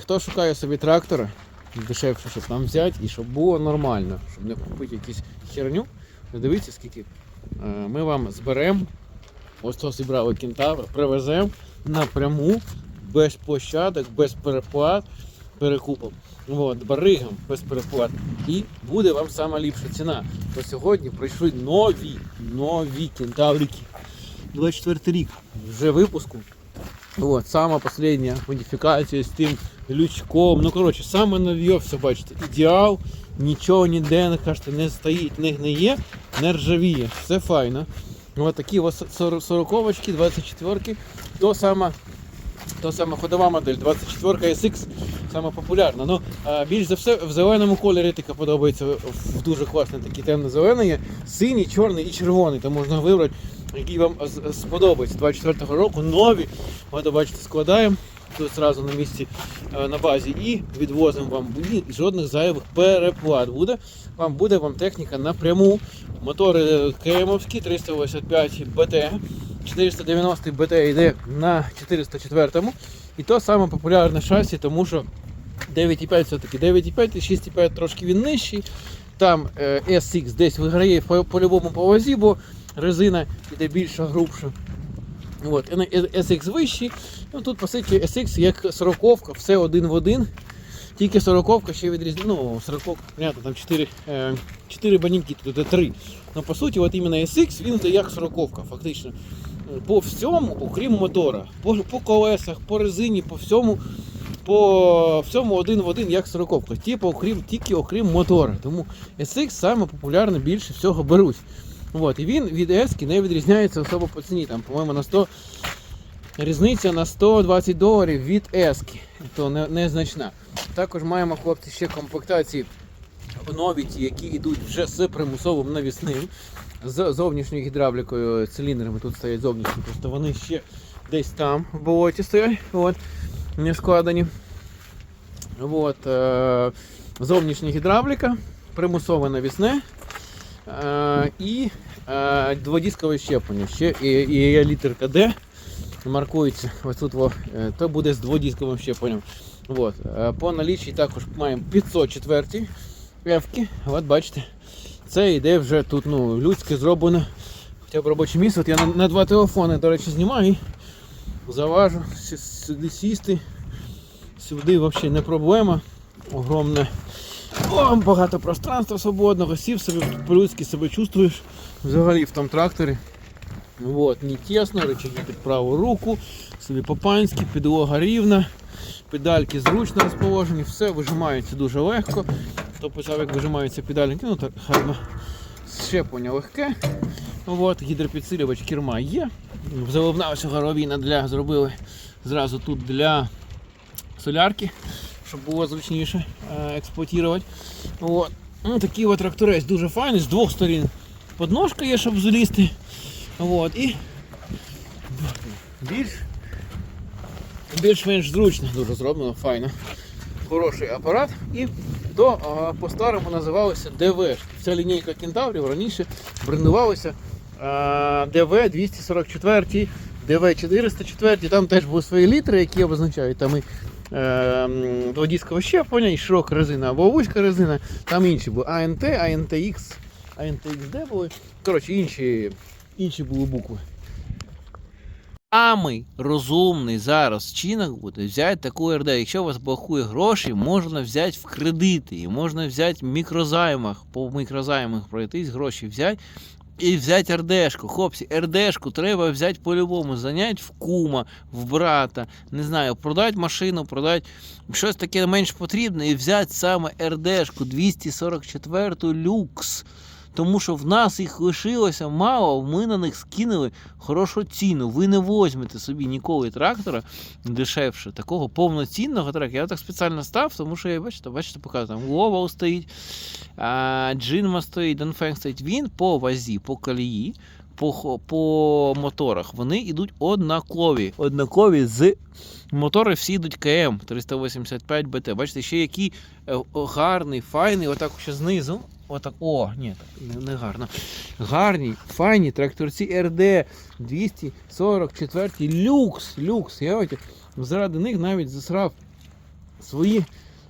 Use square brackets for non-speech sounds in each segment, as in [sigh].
Хто шукає собі трактора, дешевше, щоб нам взяти і щоб було нормально, щоб не купити якусь херню, дивіться, скільки е, ми вам зберемо, ось то зібрали кентавр, привеземо напряму, без площадок, без переплат, перекупом. От, баригам без переплат. І буде вам сама ліпша ціна. То сьогодні прийшли нові, нові кентаврики. 24 рік вже випуску. Вот, сама последняя модифікація з тим лючком. Ну, коротше, саме нове все бачите. Ідеал, нічого ніде не кажете, не стоїть, не гниє, не ржавіє. Все файно. Ось такі ось 40-очки, 24-ки. То сама, то сама ходова модель, 24 SX, сама популярна. Ну, більш за все в зеленому кольорі така подобається. В дуже класний такий темно-зелений є. Синій, чорний і червоний. Там можна вибрати, який вам сподобається. 24-го року нові. От бачите, складаємо тут зразу на місці е, на базі і відвозимо вам жодних зайвих переплат буде. Вам буде вам техніка напряму. Мотори КМовські 385 БТ, 490 БТ йде на 404 і то саме популярне шасі, тому що 9,5 все-таки 9,5 і 6,5 трошки він нижчий. Там е, SX десь виграє по- по-любому по вазі, бо резина йде більша, грубша. От, SX вищий. Ну тут по суті SX як 40 все один в один. Тільки 40 ще відрізняє. Ну, 40 понятно, там 4, е, 4 банінки, тут іде 3. Ну по суті, от іменно SX він як 40 фактично. По всьому, окрім мотора. По, по колесах, по резині, по всьому. По всьому один в один, як 40 Типу, окрім, тільки окрім мотора. Тому SX саме популярно більше всього беруть. От, і він від S не відрізняється особо по ціні. Там, по-моєму, на 100 різниця на 120 доларів від S, то не, незначна. Також маємо хлопці ще комплектації нові, ті, які йдуть вже з примусовим навісним, з зовнішньою гідравлікою, циліндрами тут стоять зовнішні, просто вони ще десь там в болоті стоять, от, не складені. От, е, зовнішня гідравліка, примусове навісне і е, дводіскове щеплення. Ще є літерка D маркується ось тут, е, то буде з дводісковим щепленням. От. е, По наліччі також маємо 504 F-ки. От бачите, це йде вже тут ну, людське зроблено. Хоча б робоче місце. От я на, на два телефони, до речі, знімаю і заважу сюди сісти. Сюди взагалі не проблема. Огромне. О, багато пространства свободного, сів собі по-людськи себе чувствуєш взагалі в тому тракторі. Вот, не тесно, рычаги під праву руку, собі по-панськи, підлога рівна, педальки зручно розположені, все вижимається дуже легко. Писав, як вижимаються педальки, ну так гарно. Щеплення легке. От, гідропідсилювач керма є. Заливна ось горовіна для зробили зразу тут для солярки, щоб було зручніше е, експлуатувати. От. Ну, такий от тракторець дуже файний, з двох сторін подножка є, щоб залізти. Вот, і більш більш-менш зручно, дуже зроблено, файно. Хороший апарат. І то по-старому називалося ДВ. Ця лінійка кентаврів раніше брендувалася ДВ 244, ДВ 404, там теж були свої літери, які обозначають там і е, дводіскове щеплення, і широка резина або вузька резина, там інші були АНТ, АНТХ, АНТХД були. Коротше, інші інші були букви. Самий розумний зараз вчинок буде взяти таку РД. Якщо у вас бракує грошей, можна взяти в кредити, можна взяти в мікрозаймах, по мікрозаймах пройтись, гроші взяти і взяти РДшку. Хлопці, РДшку треба взяти по-любому, занять в кума, в брата, не знаю, продати машину, продати щось таке менш потрібне і взяти саме РДшку 244 люкс. Тому що в нас їх лишилося мало, ми на них скинули хорошу ціну. Ви не возьмете собі ніколи трактора дешевше, такого повноцінного трактора. Я так спеціально став, тому що я бачите, бачите, показую, там Global стоїть, Джинма стоїть, Донфенг стоїть. Він по вазі, по колії, по, по моторах. Вони йдуть однакові. Однакові з мотори всі йдуть КМ 385 БТ. Бачите, ще який е, гарний, файний, отак ще знизу. Отак, о, ні, так, не, гарно. Гарні, файні тракторці РД 244 люкс, люкс. Я от заради них навіть засрав свої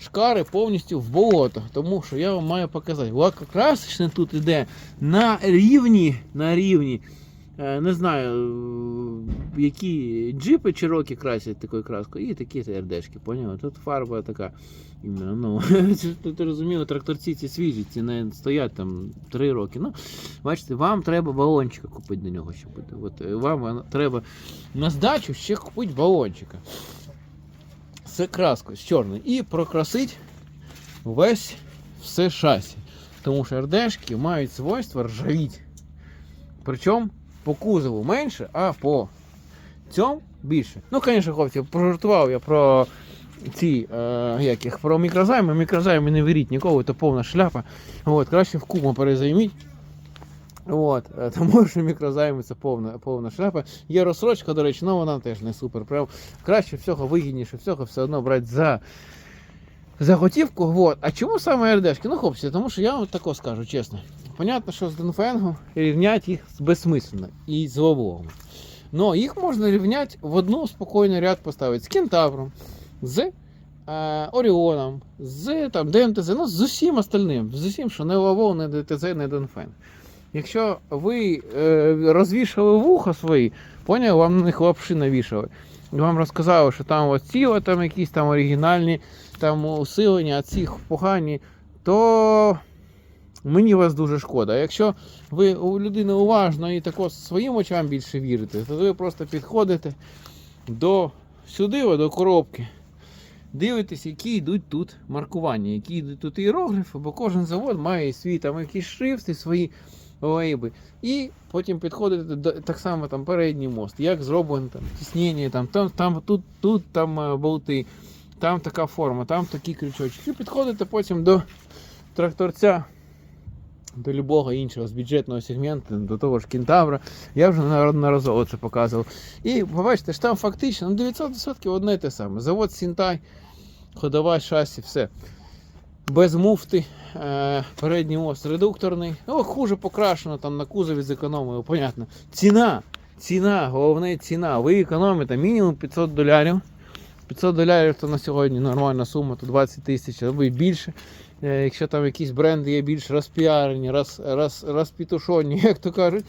шкари повністю в болото. Тому що я вам маю показати. Лакокрасочне тут іде на рівні, на рівні. Е, Не знаю, е, які джипи чирокі красять такою краскою, і такі ТРДшки, поняли? Тут фарба така. Ну, [laughs] це ж розуміло, тракторці ці свіжі, ці не стоять там 3 роки. Ну, бачите, вам треба балончика купити до нього, щоб буде. От е, вам треба на здачу ще купити балончика. З краскою, з чорною. І прокрасить весь все шасі. Тому що РДшки мають свойство ржавіть. Причому по кузову менше, а по цьому більше. Ну, звісно, хлопці, пожартував я про ці е, як їх, про мікрозайми. Мікрозайми не беріть ніколи, то повна шляпа. От, краще в кума перезайміть. От, е, тому [laughs] що мікрозайми це повна, повна шляпа. Є розсрочка, до речі, але вона теж не супер. Прям краще всього, вигідніше всього, все одно брати за, за готівку. Вот. А чому саме РДшки? Ну, хлопці, тому що я вам тако скажу чесно. Понятно, що з Донфенгом рівняти їх безсмисленно і з Лавовом. Но їх можна рівняти в одну спокійний ряд поставити з Кентавром, з е, Оріоном, з там, ДМТЗ, ну з усім остальним, з усім, що не Лавов, не ДТЗ, не Донфенг. Якщо ви е, розвішали вуха свої, поняли, вам на них лапши навішали. Вам розказали, що там ось ці там якісь там оригінальні там усилення, а ці погані, то мені вас дуже шкода. Якщо ви у людини уважно і тако своїм очам більше вірите, то ви просто підходите до сюди, до коробки. Дивитесь, які йдуть тут маркування, які йдуть тут іерогліфи, бо кожен завод має свій там якісь шрифти, свої лейби. І потім підходите до так само там передній мост, як зроблено там тіснення, там, там, там тут, тут там е, болти, там така форма, там такі крючочки. І підходите потім до тракторця, до любого іншого з бюджетного сегменту, до того ж кентавра. Я вже неодноразово це показував. І побачите, що там фактично ну, 900% одне і те саме. Завод Сінтай, ходова шасі, все. Без муфти, е, передній мост редукторний. Ну, хуже покрашено там на кузові зекономили, понятно. Ціна. Ціна, головне ціна. Ви економите мінімум 500 долярів. 500 долярів то на сьогодні нормальна сума, то 20 тисяч або й більше. Е, Якщо там якісь бренди є більш розпіарені, роз, роз, розпітушені, [laughs] як то кажуть.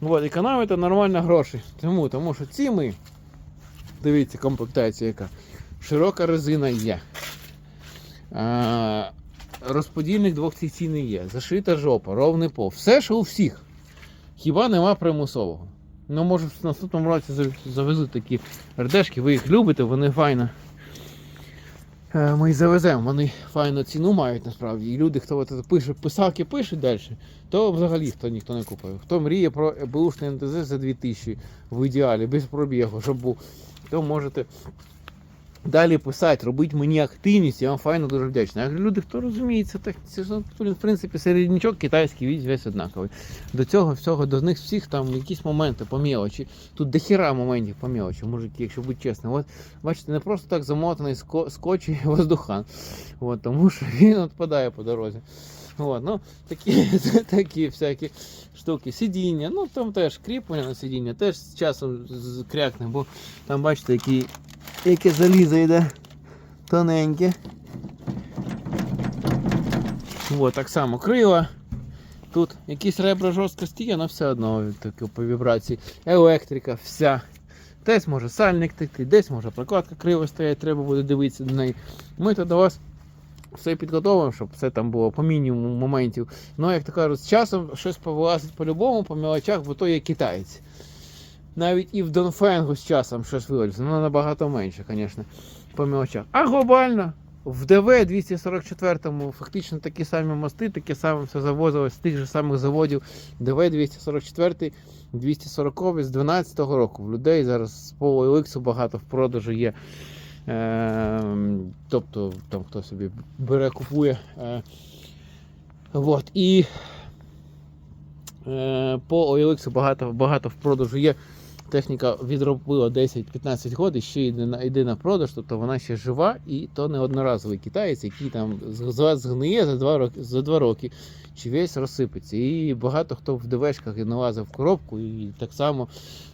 От, економите нормально гроші. Тому, тому що ці ми, дивіться, комплектація яка. Широка резина є. А, розподільник двохсекційний є. Зашита жопа, ровний пол. Все, що у всіх. Хіба нема примусового. Ну, може, в наступному році завезуть такі РДшки, ви їх любите, вони файно. Е, Ми їх завеземо, вони файну ціну мають насправді. І люди, хто пише, писалки пишуть далі, то взагалі хто ніхто не купив. Хто мріє про бушний НТЗ за 2000 в ідеалі, без пробігу, щоб був, то можете далі писати, робити мені активність, я вам файно дуже вдячний. А люди, хто розуміється, так це ж ну, в принципі середнячок китайський весь весь однаковий. До цього всього, до них всіх там якісь моменти по мелочі. Тут дохіра моментів по мелочі, мужики, якщо бути чесним. От бачите, не просто так замотаний ско- скотч і [laughs] воздухан. От, тому що він відпадає по дорозі. От, ну, такі, [laughs] такі всякі штуки. Сидіння, ну там теж кріплення на сидіння, теж з часом крякне, бо там бачите, які, яке залізо йде тоненьке. От, так само крила. Тут якісь ребра жорсткості, але все одно таке по вібрації. Електрика, вся. Десь може сальник текти, десь може прокладка криво стоять, треба буде дивитися до неї. Ми то до вас все підготовимо, щоб все там було по мінімуму моментів. Ну, як то кажуть, з часом щось повилазить по-любому, по мелочах, бо то є китаєць. Навіть і в Донфенгу з часом щось вилазить, ну набагато менше, звісно, по мелочах. А глобально в ДВ 244 фактично такі самі мости, таке саме все завозилось з тих же самих заводів ДВ 244 240 з 12 року. В людей зараз по OLX багато в продажу є. Е, тобто там хто собі бере, купує. Е, вот. І е, по OLX багато, багато в продажу є. Техніка відробила 10-15 років, ще йде на, йде на продаж, тобто вона ще жива, і то не одноразовий китаєць, який там згниє за 2 роки, за 2 роки чи весь розсипеться. І багато хто в ДВшках і налазив коробку, і так само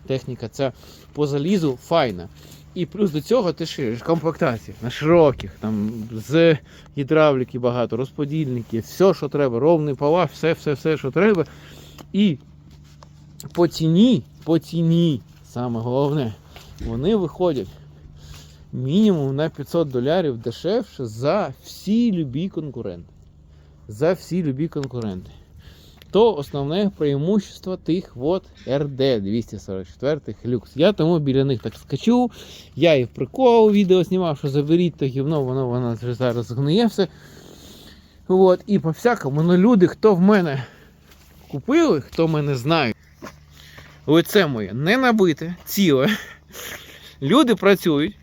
техніка ця по залізу файна. І плюс до цього ти шириш комплектації на широких, там з гідравліки багато, розподільники, все, що треба, ровний пала, все, все, все, що треба. І по ціні, по ціні, саме головне, вони виходять мінімум на 500 долярів дешевше за всі любі конкуренти. За всі любі конкуренти. То основне преимущество тих от RD 244 люкс. Я тому біля них так скачу. Я і в прикол відео знімав, що заберіть то гівно, воно воно вже зараз гниє все. От, і по всякому, ну люди, хто в мене купили, хто мене знає, лице моє не набите, ціле. Люди працюють.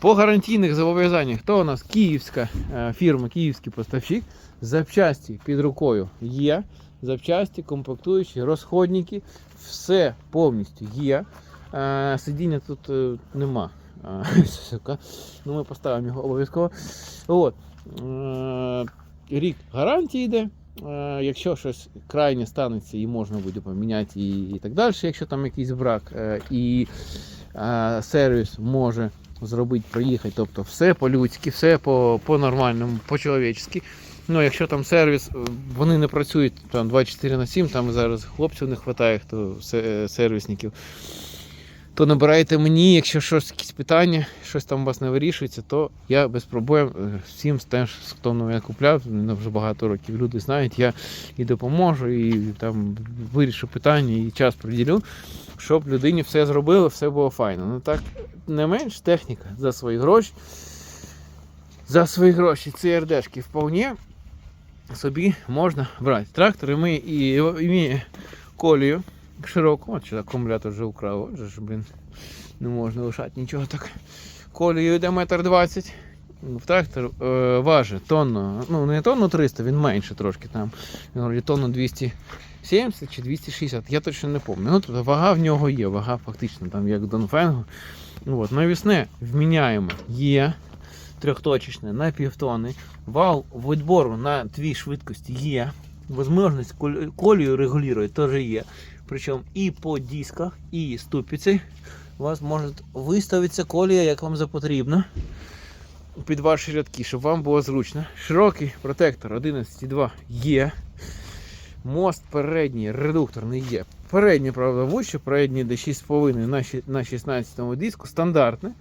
По гарантійних зобов'язаннях, хто у нас київська е, фірма, київський поставщик, запчасті під рукою є. Запчасті, комплектуючі, розходники, все повністю є. Е, Сидіння тут е, нема. [laughs] Ну, ми поставимо його обов'язково. От. Рік гарантії йде. Е, Якщо щось крайнє станеться і можна буде поміняти і, і так далі, якщо там якийсь брак, е, і е, сервіс може зробити, приїхати. Тобто все по-людськи, все по- по-нормальному, по-чоловічськи. Ну, якщо там сервіс, вони не працюють там 24 на 7, там зараз хлопців не вистачає, хто сервісників. То набирайте мені, якщо щось якісь питання, щось там у вас не вирішується, то я без проблем е, всім теж, хто мене купляв, мене вже багато років люди знають, я і допоможу, і там вирішу питання, і час приділю, щоб людині все зробили, все було файно. Ну так не менш техніка за свої гроші. За свої гроші ці РДшки вполне собі можна брати. Трактори ми і імеє колію широку, от що акумулятор вже украв, отже ж, блін, не можна лишати нічого так. Колію йде метр двадцять. В трактор е, важить тонну, ну не тонну 300, він менше трошки там. Він тонну 270 чи 260, я точно не пам'ятаю. Ну, тобто вага в нього є, вага фактично там як Донфенгу. От, навісне вміняємо є трьохточечне на півтони. Вал відбору на дві швидкості є. Возможність колію регулювати теж є. Причому і по дисках, і ступиці у вас може виставитися колія, як вам запотрібно. Під ваші рядки, щоб вам було зручно. Широкий протектор 11.2 є. Мост передній, редукторний є. Передній, правда, вище, передній де 6,5 на, на 16 диску, стандартне.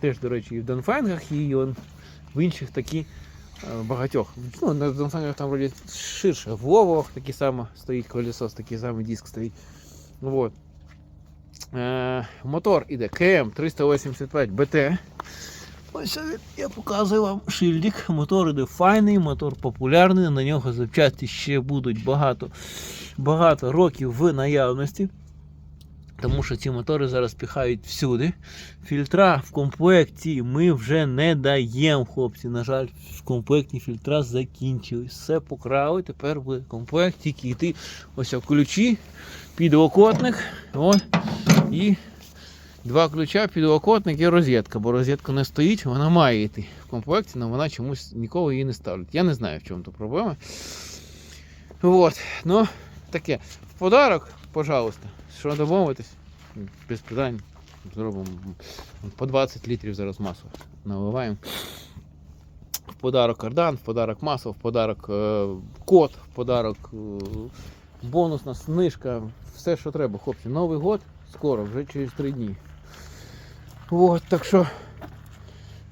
Теж, до речі, і в Донфенгах, і в інших такі багатьох. Ну, на Донфенгах там вроді ширше. В Вовах такі само стоїть колесо, такий самий диск стоїть. Вот. Е, мотор іде КМ 385 БТ. Я показую вам шильдик. Мотор іде файний, мотор популярний, на нього запчасті ще будуть багато, багато років в наявності. Тому що ці мотори зараз піхають всюди. Фільтра в комплекті ми вже не даємо, хлопці. На жаль, в комплекті фільтра закінчились. Все покрали, тепер буде комплект, тільки йти ось ключі, підлокотник. От, і два ключа, підлокотник і розетка, бо розетка не стоїть, вона має йти в комплекті, але вона чомусь ніколи її не ставлять. Я не знаю, в чому то проблема. От, ну, таке. В подарок, пожалуйста, що домовитись, без питань. Зробимо по 20 літрів зараз масло наливаємо. В подарок кардан, в подарок масло, в подарок е, код, в подарок е, бонусна знижка, все, що треба, хлопці. Новий год скоро, вже через 3 дні. От, так що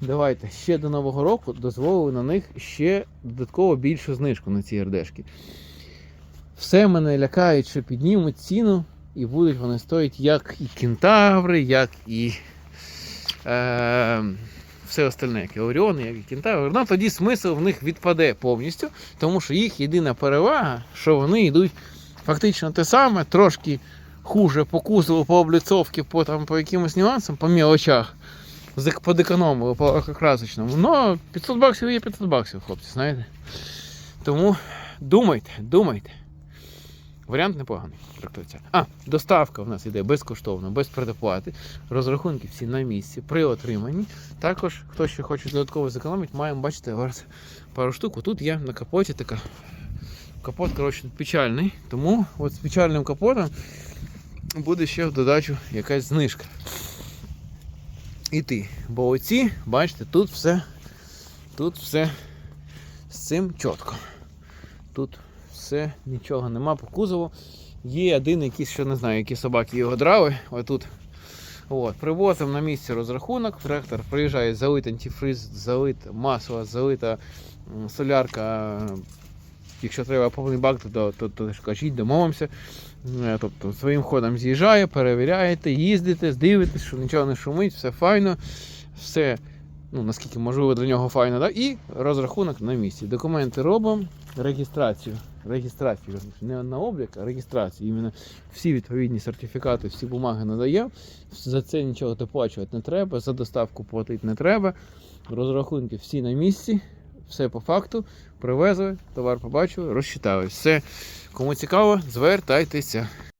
давайте ще до Нового року дозволили на них ще додатково більшу знижку на ці РДшки. Все мене лякають, що піднімуть ціну і будуть вони стоїть як і кентаври, як і е, все остальне, як і Оріони, як і кентаври. Ну тоді смисл в них відпаде повністю, тому що їх єдина перевага, що вони йдуть фактично те саме, трошки хуже по кузову, по обліцовці, по, там, по якимось нюансам, по мілочах. Подекономили по окрасочному. Ну, 500 баксів є 500 баксів, хлопці, знаєте. Тому думайте, думайте. Варіант непоганий. трактується. А, доставка в нас йде безкоштовно, без предоплати. Розрахунки всі на місці при отриманні. Також, хто ще хоче додатково зекономити, маємо бачите зараз пару штук. Тут є на капоті така. Капот, коротше, печальний. Тому от з печальним капотом буде ще в додачу якась знижка. іти. Бо оці, бачите, тут все, тут все з цим чітко. Тут все, нічого нема по кузову. Є один якийсь, що не знаю, які собаки його драли. Отут. От, привозимо на місці розрахунок. Трактор приїжджає залит антифриз, залит масло, залита солярка. Якщо треба повний бак, то, то, то, то кажіть, домовимося. Е, Тобто своїм ходом з'їжджає, перевіряєте, їздите, дивитесь, що нічого не шумить, все файно, все, ну, наскільки можливо для нього файно, да? і розрахунок на місці. Документи робимо, реєстрацію. Реєстрацію, не на облік, а реєстрацію. Іменно всі відповідні сертифікати, всі бумаги надає. За це нічого доплачувати не треба, за доставку платити не треба. Розрахунки всі на місці, все по факту. Привезли, товар побачили, розчитали. Все, кому цікаво, звертайтеся.